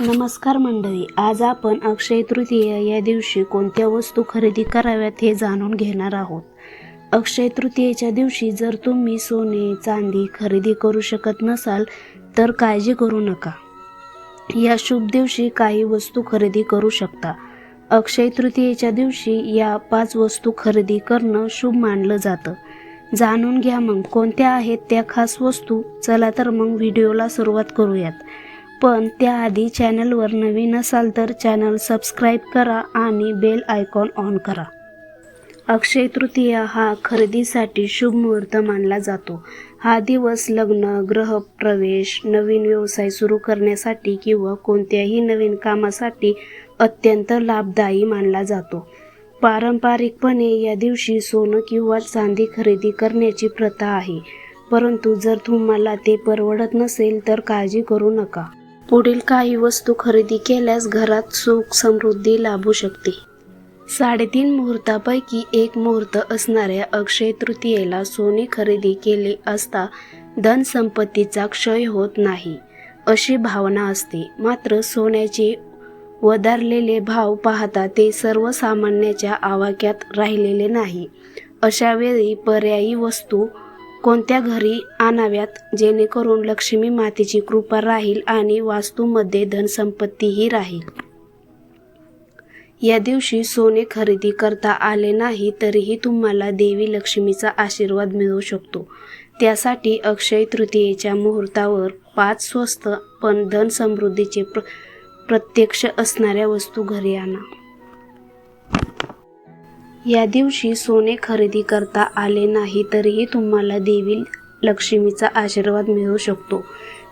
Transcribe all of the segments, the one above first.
नमस्कार मंडळी आज आपण अक्षय तृतीया या दिवशी कोणत्या वस्तू खरेदी कराव्यात हे जाणून घेणार आहोत. अक्षय तृतीयेच्या दिवशी जर तुम्ही सोने चांदी खरेदी करू शकत नसाल तर काळजी करू नका. या शुभ दिवशी काही वस्तू खरेदी करू शकता. अक्षय तृतीयेच्या दिवशी या पाच वस्तू खरेदी करणं शुभ मानलं जातं. जाणून घ्या मग कोणत्या आहेत त्या खास वस्तू चला तर मग व्हिडिओला सुरुवात करूयात. पण त्याआधी चॅनलवर नवीन असाल तर चॅनल सबस्क्राईब करा आणि बेल आयकॉन ऑन करा. अक्षय तृतीया हा खरेदीसाठी शुभ मुहूर्त मानला जातो. हा दिवस लग्न गृहप्रवेश नवीन व्यवसाय सुरू करण्यासाठी किंवा कोणत्याही नवीन कामासाठी अत्यंत लाभदायी मानला जातो. पारंपरिकपणे या दिवशी सोनं किंवा चांदी खरेदी करण्याची प्रथा आहे. परंतु जर तुम्हाला ते परवडत नसेल तर काळजी करू नका. पुढील काही वस्तू खरेदी केल्यास घरात सुख समृद्धी लाभू शकते. साडेतीन मुहूर्तापैकी एक मुहूर्त असणाऱ्या अक्षय तृतीयेला सोने खरेदी केले असता धनसंपत्तीचा क्षय होत नाही अशी भावना असते. मात्र सोन्याचे वधारलेले भाव पाहता ते सर्वसामान्याच्या आवाक्यात राहिलेले नाही. अशा वेळी पर्यायी वस्तू कोणत्या घरी आणाव्यात? जेणेकरून लक्ष्मी मातेची कृपा राहील आणि वास्तूमध्ये धनसंपत्तीही राहील. या दिवशी सोने खरेदी करता आले नाही तरीही तुम्हाला देवी लक्ष्मीचा आशीर्वाद मिळू शकतो. त्यासाठी अक्षय तृतीयेच्या मुहूर्तावर पाच स्वस्त पण धन समृद्धीचे प्र प्रत्यक्ष असणाऱ्या वस्तू घरी आणा. या दिवशी सोने खरेदी करता आले नाही तरीही तुम्हाला देवी लक्ष्मीचा आशीर्वाद मिळू शकतो.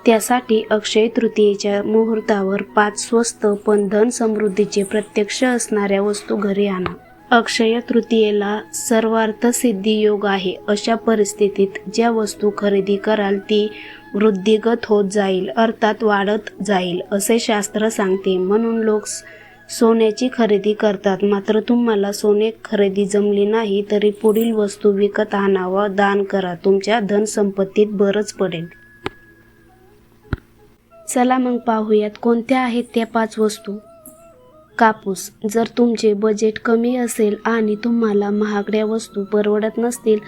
त्यासाठी अक्षय तृतीयेच्या मुहूर्तावर पाच स्वस्त पण धन समृद्धीचे प्रत्यक्ष असणाऱ्या वस्तू घरी आणा. अक्षय तृतीयेला सर्वार्थ सिद्धी योग आहे. अशा परिस्थितीत ज्या वस्तू खरेदी कराल ती वृद्धिगत होत जाईल अर्थात वाढत जाईल असे शास्त्र सांगते. म्हणून लोक सोन्याची खरेदी करतात. मात्र तुम्हाला सोने खरेदी जमली नाही तरी पुढील वस्तू विकत आणा दान करा. तुमच्या धनसंपत्तीत बरंच पडेल. चला मग पाहूयात कोणत्या आहेत त्या पाच वस्तू. कापूस. जर तुमचे बजेट कमी असेल आणि तुम्हाला महागड्या वस्तू परवडत नसतील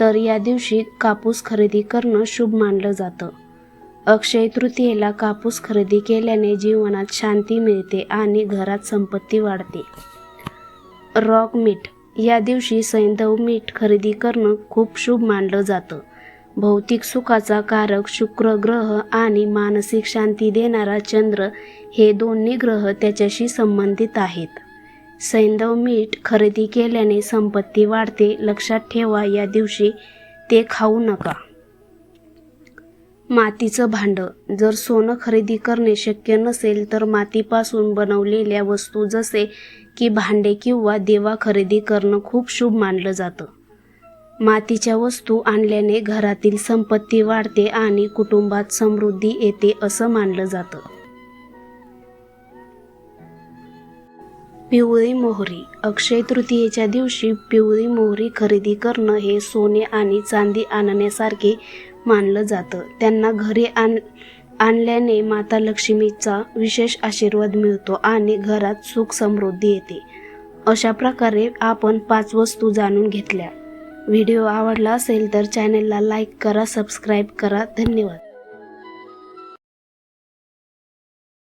तर या दिवशी कापूस खरेदी करणं शुभ मानलं जातं. अक्षय तृतीयेला कापूस खरेदी केल्याने जीवनात शांती मिळते आणि घरात संपत्ती वाढते. रॉक मीठ. या दिवशी सैंधव मीठ खरेदी करणं खूप शुभ मानलं जातं. भौतिक सुखाचा कारक शुक्र ग्रह आणि मानसिक शांती देणारा चंद्र हे दोन्ही ग्रह त्याच्याशी संबंधित आहेत. सैंधव मीठ खरेदी केल्याने संपत्ती वाढते. लक्षात ठेवा या दिवशी ते खाऊ नका. मातीचं भांडं. जर सोनं खरेदी करणे शक्य नसेल तर मातीपासून बनवलेल्या वस्तू जसे की भांडे किंवा देवा खरेदी करणं खूप शुभ मानलं जातं. मातीच्या वस्तू आणल्याने घरातील संपत्ती वाढते आणि कुटुंबात समृद्धी येते असं मानलं जातं. पिवळी मोहरी. अक्षय तृतीयेच्या दिवशी पिवळी मोहरी खरेदी करणं हे सोने आणि चांदी आणण्यासारखे मानलं जातं. त्यांना घरी आण आणल्याने माता लक्ष्मीचा विशेष आशीर्वाद मिळतो आणि घरात सुख समृद्धी येते. अशा प्रकारे आपण पाच वस्तू जाणून घेतल्या. व्हिडिओ आवडला असेल तर चॅनलला लाईक करा सबस्क्राईब करा. धन्यवाद.